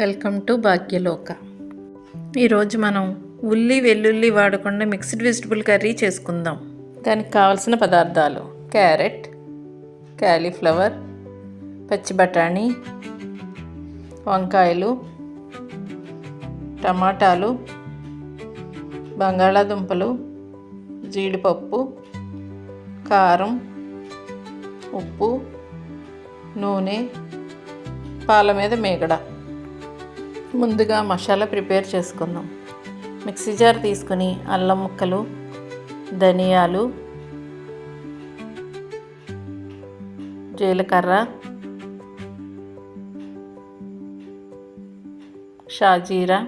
Welcome to భాగ్యలోక. ఈరోజు మనం ఉల్లి వెల్లుల్లి వాడకుండా మిక్స్డ్ వెజిటబుల్ కర్రీ చేసుకుందాం. దానికి కావలసిన పదార్థాలు క్యారెట్ క్యాలీఫ్లవర్ పచ్చి బఠానీ వంకాయలు టమాటాలు బంగాళాదుంపలు జీడిపప్పు కారం ఉప్పు నూనె పాల మీద మేగడ. ముందుగా మసాలా ప్రిపేర్ చేసుకుందాం. మిక్సీ జార్ తీసుకుని అల్లం ముక్కలు ధనియాలు జీలకర్ర షాజీరా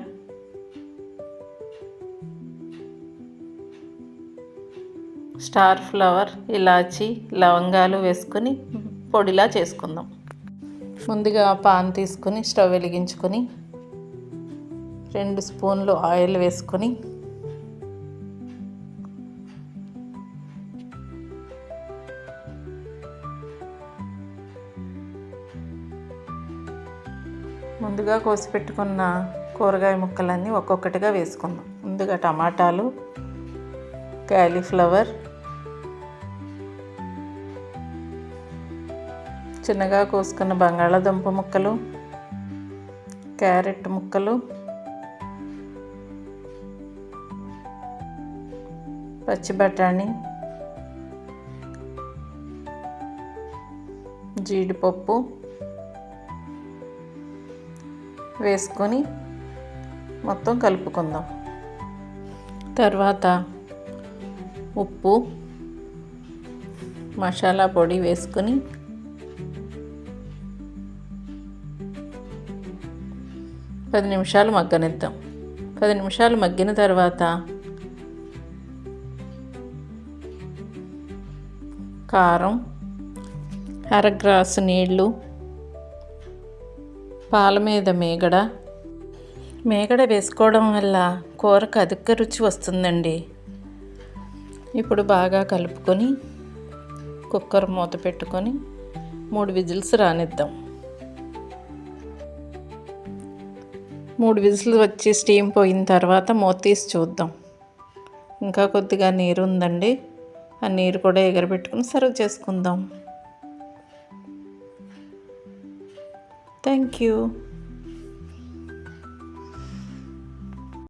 స్టార్ ఫ్లవర్ ఇలాచి లవంగాలు వేసుకొని పొడిలా చేసుకుందాం. ముందుగా పాన్ తీసుకొని స్టవ్ వెలిగించుకొని రెండు స్పూన్లు ఆయిల్ వేసుకొని ముందుగా కోసి పెట్టుకున్న కూరగాయ ముక్కలన్నీ ఒక్కొక్కటిగా వేసుకుందాం. ముందుగా టమాటాలు క్యాలీఫ్లవర్ చిన్నగా కోసుకున్న బంగాళాదుంప ముక్కలు క్యారెట్ ముక్కలు పచ్చి బఠానీ జీడిపప్పు వేసుకొని మొత్తం కలుపుకుందాం. తర్వాత ఉప్పు మసాలా పొడి వేసుకొని పది నిమిషాలు మగ్గనిద్దాం. పది నిమిషాలు మగ్గిన తర్వాత కారం అర గ్లాసు నీళ్ళు పాల మీద మేగడ. మేగడ వేసుకోవడం వల్ల కూరకు అధిక రుచి వస్తుందండి. ఇప్పుడు బాగా కలుపుకొని కుక్కర్ మూత పెట్టుకొని మూడు విజిల్స్ రానిద్దాం. మూడు విజిల్స్ వచ్చి స్టీమ్ పోయిన తర్వాత మూత తీసి చూద్దాం. ఇంకా కొద్దిగా నీరు ఉందండి. ఆ నీరు కూడా ఎగరబెట్టుకుని సర్వ్ చేసుకుందాం. Thank you